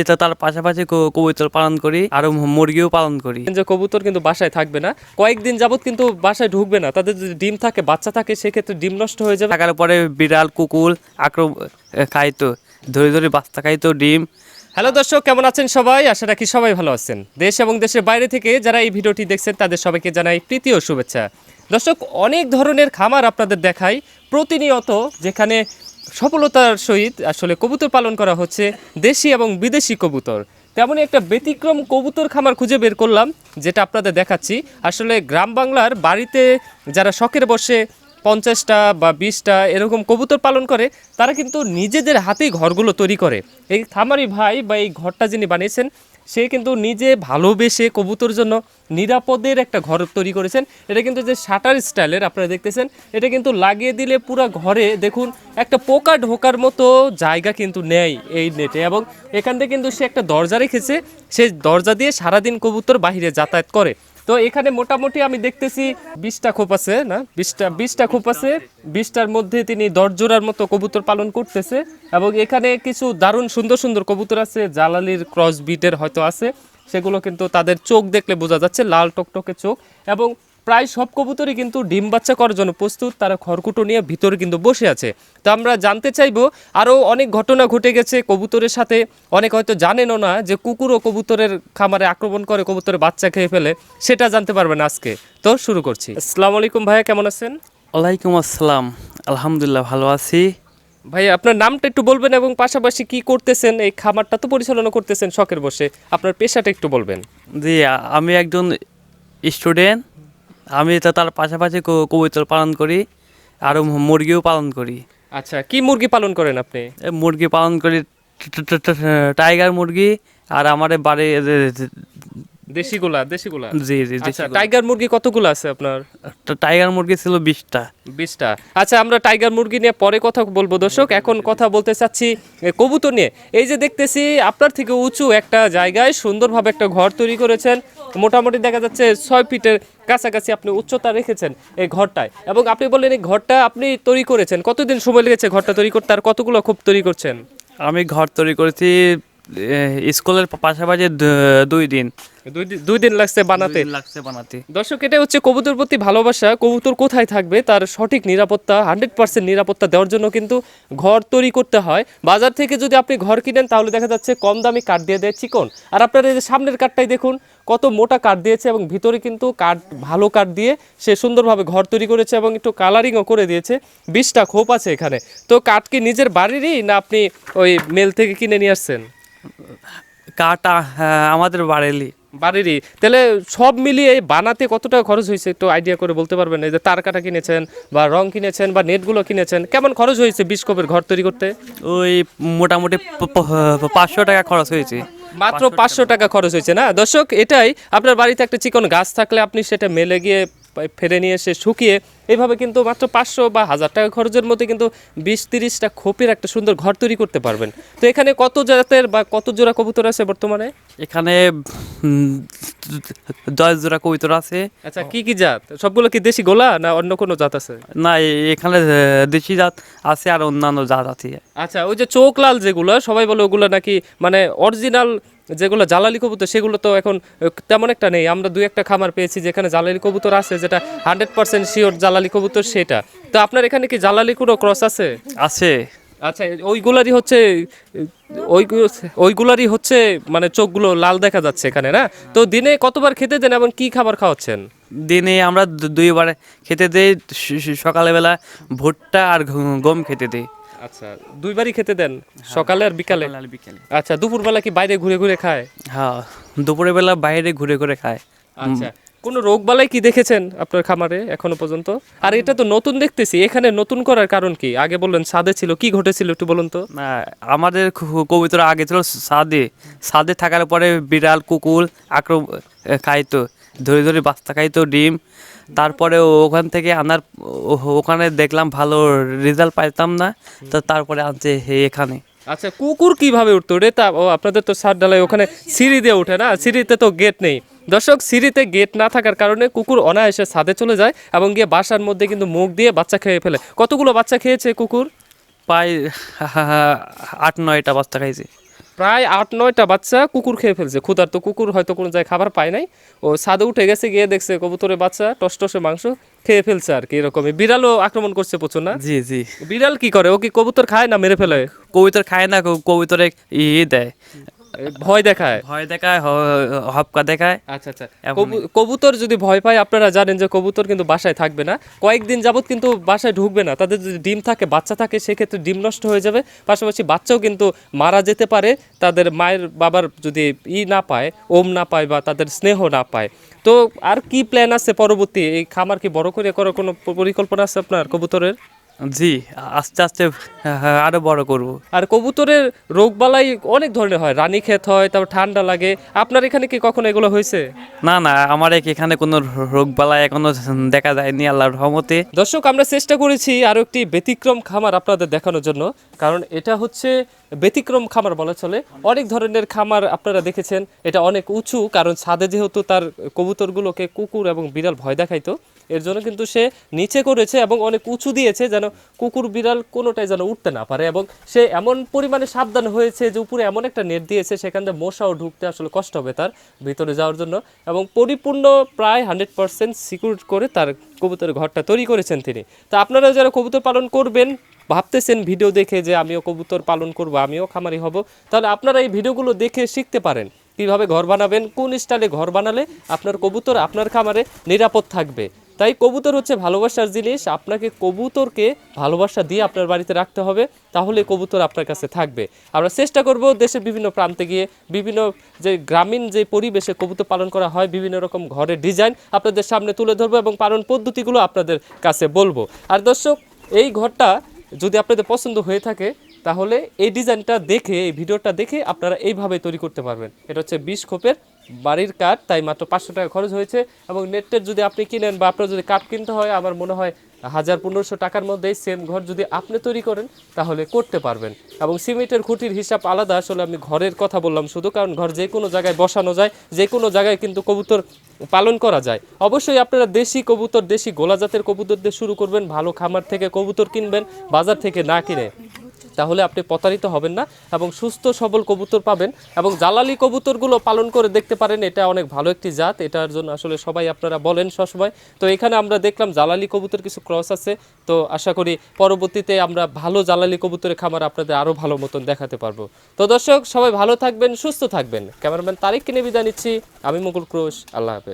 এটা তার পাশাপাশি কবুতর পালন করি আর মুরগিও পালন করি। যে কবুতর কিন্তু বাসায় থাকবে না। কয়েকদিন যাবত কিন্তু বাসায় ঢুকবে না। তাদের যদি ডিম থাকে বাচ্চা থাকে সেক্ষেত্রে ডিম নষ্ট হয়ে যাবে। থাকার পরে বিড়াল কুকুর আক্রম খাইতো। ধরে ধরে বাচ্চা খাইতো ডিম। হ্যালো দর্শক কেমন আছেন সবাই? আশা রাখি সবাই ভালো আছেন। দেশ এবং দেশের বাইরে থেকে যারা এই ভিডিওটি দেখছেন তাদের সবাইকে জানাই প্রীতি ও শুভেচ্ছা। দর্শক অনেক ধরনের খামার আপনাদের দেখাই। প্রতিনিয়ত যেখানে সফলতার সহিত আসলে কবুতর পালন করা হচ্ছে দেশি এবং বিদেশি কবুতর। তেমনই একটা ব্যতিক্রম কবুতর খামার খুঁজে বের করলাম, যেটা আপনাদের দেখাচ্ছি। আসলে গ্রাম বাংলার বাড়িতে যারা শখের বসে পঞ্চাশটা বা বিশটা এরকম কবুতর পালন করে, তারা কিন্তু নিজেদের হাতেই ঘরগুলো তৈরি করে। এই খামারি ভাই বা এই ঘরটা যিনি বানিয়েছেন সে কিন্তু নিজে ভালোবেসে কবুতর জন্য নিরাপদের একটা ঘর তৈরি করেছেন। এটা কিন্তু যে শাটার স্টাইলের আপনারা দেখতেছেন, এটা কিন্তু লাগিয়ে দিলে পুরো ঘরে দেখুন একটা পোকা ঢোকার মতো জায়গা কিন্তু নেয় এই নেটে এবং এখান থেকে কিন্তু সে একটা দরজা রেখেছে। সেই দরজা দিয়ে সারাদিন কবুতর বাহিরে যাতায়াত করে। তো এখানে মোটামুটি আমি দেখতেছি বিশটা খোপ আছে, না? বিশটা বিশটা খোপ আছে। বিশটার মধ্যে তিনি দশ জোড়ার মতো কবুতর পালন করতেছে এবং এখানে কিছু দারুণ সুন্দর সুন্দর কবুতর আছে, জালালির ক্রস বিটের হয়তো আছে। সেগুলো কিন্তু তাদের চোখ দেখলে বোঝা যাচ্ছে, লাল টকটকে চোখ এবং প্রায় সব কবুতরই কিন্তু ডিম বাচ্চা করার জন্য প্রস্তুত। তারা খড়কুটো নিয়ে ভিতরে কিন্তু বসে আছে। তো আমরা জানতে চাইব আরও অনেক ঘটনা ঘটে গেছে কবুতরের সাথে। অনেক হয়তো জানেনও না যে কুকুরও কবুতরের খামারে আক্রমণ করে কবুতরের বাচ্চা খেয়ে ফেলে। সেটা জানতে পারবেন আজকে। তো শুরু করছি। আসসালামু আলাইকুম ভাইয়া কেমন আছেন? ওয়ালাইকুম আসসালাম। আলহামদুলিল্লাহ ভালো আছি। ভাই আপনার নামটা একটু বলবেন এবং পাশাপাশি কি করতেছেন? এই খামারটা তো পরিচালনা করতেছেন শখের বসে। আপনার পেশাটা একটু বলবেন। জি আমি একজন স্টুডেন্ট। আমি তো তার পাশাপাশি কবুতর পালন করি আর মুরগিও পালন করি। আচ্ছা কি মুরগি পালন করেন আপনি? মুরগি পালন করি টাইগার মুরগি আর আমার বাড়ি দেশিগুলা দেশিগুলা? জি জি জি আচ্ছা টাইগার মুরগি কতগুলো আছে আপনার? টাইগার মুরগি ছিল বিশটা। বিশটা। আচ্ছা আমরা টাইগার মুরগি নিয়ে পরে কথা বলব দর্শক। এখন কথা বলতে চাচ্ছি কবুতর নিয়ে। এই যে দেখতেছি আপনার থেকে উঁচু একটা জায়গায় সুন্দরভাবে একটা ঘর তৈরি করেছেন। মোটামুটি দেখা যাচ্ছে ছয় ফিটের কাছাকাছি আপনি উচ্চতা রেখেছেন এই ঘরটায়। এবং আপনি বললেন এই ঘরটা আপনি তৈরি করেছেন। কতদিন সময় লেগেছে ঘরটা তৈরি করতে? আর কতগুলো খুব তৈরি করছেন? আমি ঘর তৈরি করেছি স্কুলের পাশাপাশি দুই দিন। দুই দিন- লাগছে বানাতে। লাগছে বানাতে। দর্শক এটা হচ্ছে কবুতর প্রতি ভালোবাসা। কবুতর কোথায় থাকবে? তার সঠিক নিরাপত্তা হান্ড্রেড পার্সেন্ট নিরাপত্তা দেওয়ার জন্য কিন্তু ঘর তৈরি করতে হয়। বাজার থেকে যদি আপনি ঘর কিনেন তাহলে দেখা যাচ্ছে কম দামি কাঠ দিয়ে দেয় চিকন। আর আপনার এই যে সামনের কাঠটাই দেখুন কত মোটা কাঠ দিয়েছে এবং ভিতরে কিন্তু কাঠ ভালো কাঠ দিয়ে সে সুন্দরভাবে ঘর তৈরি করেছে এবং একটু কালারিংও করে দিয়েছে। বিশটা খোপ আছে এখানে। তো কাঠ কি নিজের বাড়িরই না আপনি ওই মেল থেকে কিনে নিয়ে আসছেন? কাটা হ্যাঁ, আমাদের বাড়িলি বাড়িরই। তাহলে সব মিলিয়ে বানাতে কত টাকা খরচ হয়েছে একটু আইডিয়া করে বলতে পারবেন? এই যে তার কাটা কিনেছেন বা রং কিনেছেন বা নেটগুলো কিনেছেন কেমন খরচ হয়েছে বিশ কপের ঘর তৈরি করতে? ওই মোটামুটি পাঁচশো টাকা খরচ হয়েছে। মাত্র পাঁচশো টাকা খরচ হয়েছে না? দর্শক এটাই। আপনার বাড়িতে একটা চিকন গাছ থাকলে আপনি সেটা মেলে গিয়ে ফেলে নিয়ে এসে শুকিয়ে এইভাবে কিন্তু মাত্র পাঁচশো বা হাজার টাকা খরচের মধ্যে কিন্তু বিশ তিরিশটা খোপের একটা সুন্দর ঘর তৈরি করতে পারবেন। তো এখানে কত জাতের বা কত জোড়া কবুতর আছে বর্তমানে? এখানে দশ জোড়া কবিতর আছে। আচ্ছা কি কি জাত? সবগুলো কি দেশি গোলা না অন্য কোনো জাত আছে? না এখানে দেশি জাত আছে আর অন্যান্য জাত আছে। আচ্ছা ওই যে চোখ লাল যেগুলো সবাই বলে ওগুলো নাকি মানে অরিজিনাল যেগুলো জ্বালালি কবুতর সেগুলো তো এখন তেমন একটা নেই। আমরা দুই একটা খামার পেয়েছি যেখানে জ্বালালি কবুতর আছে যেটা হান্ড্রেড পার্সেন্ট শিওর জ্বালালি কবুতর সেটা। তো আপনার এখানে কি জ্বালালি কোনো ক্রস আছে? আছে। আচ্ছা ওইগুলারই হচ্ছে ওই ওইগুলারই হচ্ছে মানে চোখগুলো লাল দেখা যাচ্ছে এখানে না? তো দিনে কতবার খেতে দেন এবং কি খাবার খাওয়াচ্ছেন? দিনে আমরা দুইবার খেতে দেই সকালবেলা ভুট্টা আর গম খেতে দেই। আচ্ছা দুইবারই খেতে দেন? সকালে আর বিকালে? বিকেলে। আচ্ছা দুপুরবেলা কি বাইরে ঘুরে ঘুরে খায়? হ্যাঁ দুপুরের বেলা বাইরে ঘুরে ঘুরে খায়। আচ্ছা কোনো রোগ বালাই কি দেখেছেন আপনার খামারে এখনও পর্যন্ত? আর এটা তো নতুন দেখতেছি এখানে নতুন করার কারণ কি? আগে বললেন সাদে ছিল কি ঘটেছিল একটু বলুন তো? আমাদের কবিতর আগে ছিল সাদে। সাদে থাকার পরে বিড়াল কুকুর আক্রম খাইতো ধরে ধরে বাচ্চা খাইতো ডিম। তারপরে ওখান থেকে আনার ওখানে দেখলাম ভালো রেজাল্ট পাইতাম না তো তারপরে আনছে এখানে। আচ্ছা কুকুর কীভাবে উঠতো? রে তা ও আপনাদের তো সার ডালাই ওখানে সিঁড়ি দিয়ে ওঠে না? সিঁড়িতে তো গেট নেই। দর্শক সিঁড়িতে গেট না থাকার কারণে কুকুর অনায়াসে ছাদে চলে যায় এবং গিয়ে বাসার মধ্যে কিন্তু মুখ দিয়ে বাচ্চা খেয়ে ফেলে। কতগুলো বাচ্চা খেয়েছে কুকুর? প্রায় আট নয়টা বাচ্চা খাইছে। প্রায় আট নয়টা বাচ্চা কুকুর খেয়ে ফেলছে। ক্ষুধার তো কুকুর হয়তো কোনো জায়গায় খাবার পায় নাই। ও ছাদে উঠে গেছে গিয়ে দেখছে কবুতরের বাচ্চা টসটসে মাংস খেয়ে ফেলছে আর কি এরকমই। বিড়ালও আক্রমণ করছে প্রচুর না? জি জি। বিড়াল কি করে? ও কি কবুতর খায় না মেরে ফেলে? কবুতর খায় না কবুতরে ই দেয়। ভয় দেখায়? ভয় দেখায় হপকা দেখায়। আচ্ছা আচ্ছা। কবুতর যদি ভয় পায় আপনারা জানেন যে কবুতর কিন্তু বাসায় থাকবে না। কয়েকদিন যাবত কিন্তু বাসায় ঢুকবে না। তাদের যদি ডিম থাকে বাচ্চা থাকে সেক্ষেত্রে ডিম নষ্ট হয়ে যাবে। পাশাপাশি বাচ্চাও কিন্তু মারা যেতে পারে। তাদের মায়ের বাবার যদি ই না পায় ওম না পায় বা তাদের স্নেহ না পায়। তো আর কি প্ল্যান আছে পরবর্তী? এই খামার কি বড় করে করার কোনো পরিকল্পনা আছে আপনার কবুতরের? জি আস্তে আস্তে হ্যাঁ, আরও বড় করব। আর কবুতরের রোগবালাই অনেক ধরনের হয় রানীক্ষেত হয় তারপর ঠান্ডা লাগে। আপনার এখানে কি কখনো এগুলো হয়েছে? না না আমার এখানে কোনো রোগ বালা এখনও দেখা যায়নি আল্লাহর রহমতে। দর্শক আমরা চেষ্টা করেছি আরও একটি ব্যতিক্রম খামার আপনাদের দেখানোর জন্য কারণ এটা হচ্ছে ব্যতিক্রম খামার বলা চলে। অনেক ধরনের খামার আপনারা দেখেছেন এটা অনেক উঁচু কারণ ছাদে যেহেতু তার কবুতরগুলোকে কুকুর এবং বিড়াল ভয় দেখাইতো। এর জন্য কিন্তু সে নিচে করেছে এবং অনেক উঁচু দিয়েছে যেন কুকুর বিড়াল কোনোটাই যেন উঠতে না পারে এবং সে এমন পরিমাণে সাবধান হয়েছে যে উপরে এমন একটা নেট দিয়েছে, সেখান থেকে মশাও ঢুকতে আসলে কষ্ট হবে তার ভিতরে যাওয়ার জন্য এবং পরিপূর্ণ প্রায় হান্ড্রেড পার্সেন্ট সিকিউর করে তার কবুতরের ঘরটা তৈরি করেছেন তিনি। তা আপনারা যারা কবুতর পালন করবেন, ভাবতেছেন ভিডিও দেখে যে আমিও কবুতর পালন করব, আমিও খামারি হব, তাহলে আপনারা এই ভিডিওগুলো দেখে শিখতে পারেন। কীভাবে ঘর বানাবেন, কোন স্টাইলে ঘর বানালে আপনার কবুতর আপনার খামারে নিরাপদ থাকবে। তাই কবুতর হচ্ছে ভালোবাসার জিনিস। আপনাকে কবুতরকে ভালোবাসা দিয়ে আপনার বাড়িতে রাখতে হবে, তাহলে কবুতর আপনার কাছে থাকবে। আমরা চেষ্টা করব দেশের বিভিন্ন প্রান্তে গিয়ে বিভিন্ন যে গ্রামীণ যে পরিবেশে কবুতর পালন করা হয়, বিভিন্ন রকম ঘরের ডিজাইন আপনাদের সামনে তুলে ধরবো এবং পালন পদ্ধতিগুলো আপনাদের কাছে বলব। আর দর্শক, এই ঘরটা যদি আপনাদের পছন্দ হয়ে থাকে, তাহলে এই ডিজাইনটা দেখে, এই ভিডিওটা দেখে আপনারা এইভাবে তৈরি করতে পারবেন। এটা হচ্ছে বিশ খোপের বাড়ির কাঠ, তাই মাত্র পাঁচশো টাকা খরচ হয়েছে। এবং নেটের যদি আপনি কিনেন বা আপনার যদি কাঠ কিনতে হয়, আমার মনে হয় হাজার পনেরোশো টাকার মধ্যেই সেম ঘর যদি আপনি তৈরি করেন, তাহলে করতে পারবেন। এবং সিমেন্টের খুঁটির হিসাব আলাদা, আসলে আমি ঘরের কথা বললাম শুধু, কারণ ঘর যে কোনো জায়গায় বসানো যায়, যে কোনো জায়গায় কিন্তু কবুতর পালন করা যায়। অবশ্যই আপনারা দেশি কবুতর, দেশি গোলা জাতের কবুতর দিয়ে শুরু করবেন, ভালো খামার থেকে কবুতর কিনবেন, বাজার থেকে না কিনে। তাহলে আপনি প্রতারিত হবেন না এবং সুস্থ সবল কবুতর পাবেন এবং জালালি কবুতরগুলো পালন করে দেখতে পারেন, এটা অনেক ভালো একটি জাত। এটার জন্য আসলে সবাই আপনারা বলেন সবসময়। তো এখানে আমরা দেখলাম জালালি কবুতর কিছু ক্রস আছে। তো আশা করি পরবর্তীতে আমরা ভালো জালালি কবুতরের খামার আপনাদের আরও ভালো মতন দেখাতে পারব। তো দর্শক, সবাই ভালো থাকবেন, সুস্থ থাকবেন। ক্যামেরাম্যান তারিখকে কিনে বিদায় নিচ্ছি। আমি মুকুল ক্রোশ, আল্লাহ হাফেজ।